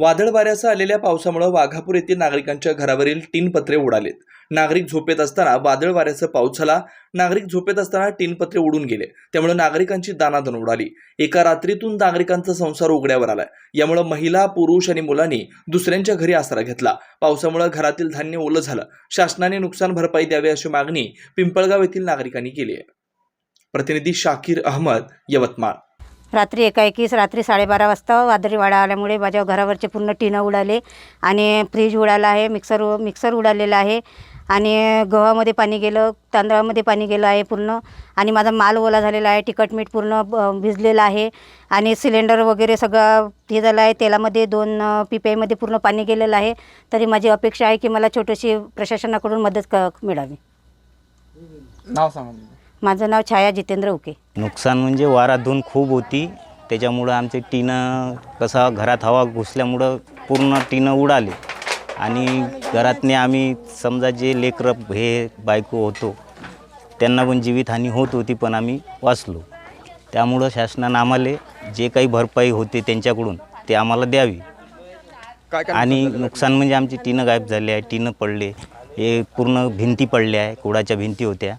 वादळ वाऱ्यासह आलेल्या पावसामुळे वाघापूर येथील नागरिकांच्या घरावरील टीन पत्रे उडालेत. नागरिक झोपेत असताना वादळ वाऱ्याचा पाऊस झाला. नागरिक झोपेत असताना टीन पत्रे उडून गेले. त्यामुळे नागरिकांची दानादन उडाली. एका रात्रीतून नागरिकांचा संसार उघड्यावर आलाय. यामुळे महिला पुरुष आणि मुलांनी दुसऱ्यांच्या घरी आसरा घेतला. पावसामुळे घरातील धान्य ओलं झालं. शासनाने नुकसान भरपाई द्यावी अशी मागणी पिंपळगाव येथील नागरिकांनी केली आहे. प्रतिनिधी शाकीर अहमद यवतमाळ. रात्री एकाएकीस रात्री साडेबारा वाजता वादळी वाडा आल्यामुळे माझ्या घरावरचे पूर्ण टिनं उडाले आणि फ्रीज उडाला आहे मिक्सर मिक्सर उडालेला आहे आणि गव्हामध्ये पाणी गेलं तांदळामध्ये पाणी गेलं आहे पूर्ण आणि माझा माल ओला झालेला आहे तिखट मीठ पूर्ण भिजलेलं आहे आणि सिलेंडर वगैरे सगळं हे झालं आहे तेलामध्ये दोन अ, पूर्ण पाणी गेलेलं आहे. तरी माझी अपेक्षा आहे की मला छोटीशी प्रशासनाकडून मदत क मिळावी. नाव सांगा. माझं नाव छाया जितेंद्र उके. नुकसान म्हणजे वारा धून खूप होती. त्याच्यामुळं आमचे टीनं कसा घरात हवा घुसल्यामुळं पूर्ण टीनं उडाले. आणि घरातने आम्ही समजा जे लेकरं हे बायको होतो त्यांना पण जीवितहानी होत होती पण आम्ही वाचलो. त्यामुळं शासनानं आम्हाला जे काही भरपाई होते त्यांच्याकडून ते आम्हाला द्यावी. आणि नुकसान म्हणजे आमची टीनं गायब झाली आहे टीनं पडले. हे पूर्ण भिंती पडल्या आहे कुडाच्या भिंती होत्या.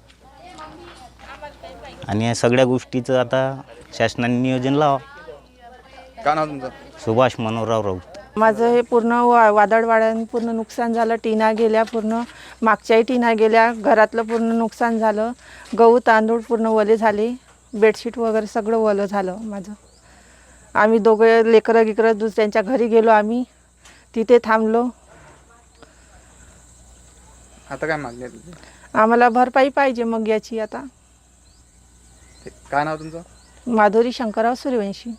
आणि या सगळ्या गोष्टीचं आता शासनाने नियोजन लावा. काय नाव तुमचं? सुभाष मनोहरराव राऊत. माझं हे पूर्ण वा वादळवाड्यानं पूर्ण नुकसान झालं टिना गेल्या पूर्ण मागच्याही टिना गेल्या घरातलं पूर्ण नुकसान झालं गहू तांदूळ पूर्ण ओले झाले बेडशीट वगैरे सगळं ओलं झालं माझं. आम्ही दोघं लेकरं गिकरं दुसऱ्यांच्या घरी गेलो आम्ही तिथे थांबलो. आता काय मागणी आहे तुमची? आम्हाला भरपाई पाहिजे मग याची आता. ठीक. काय नाव तुमचं माधुरी शंकरराव सूर्यवंशी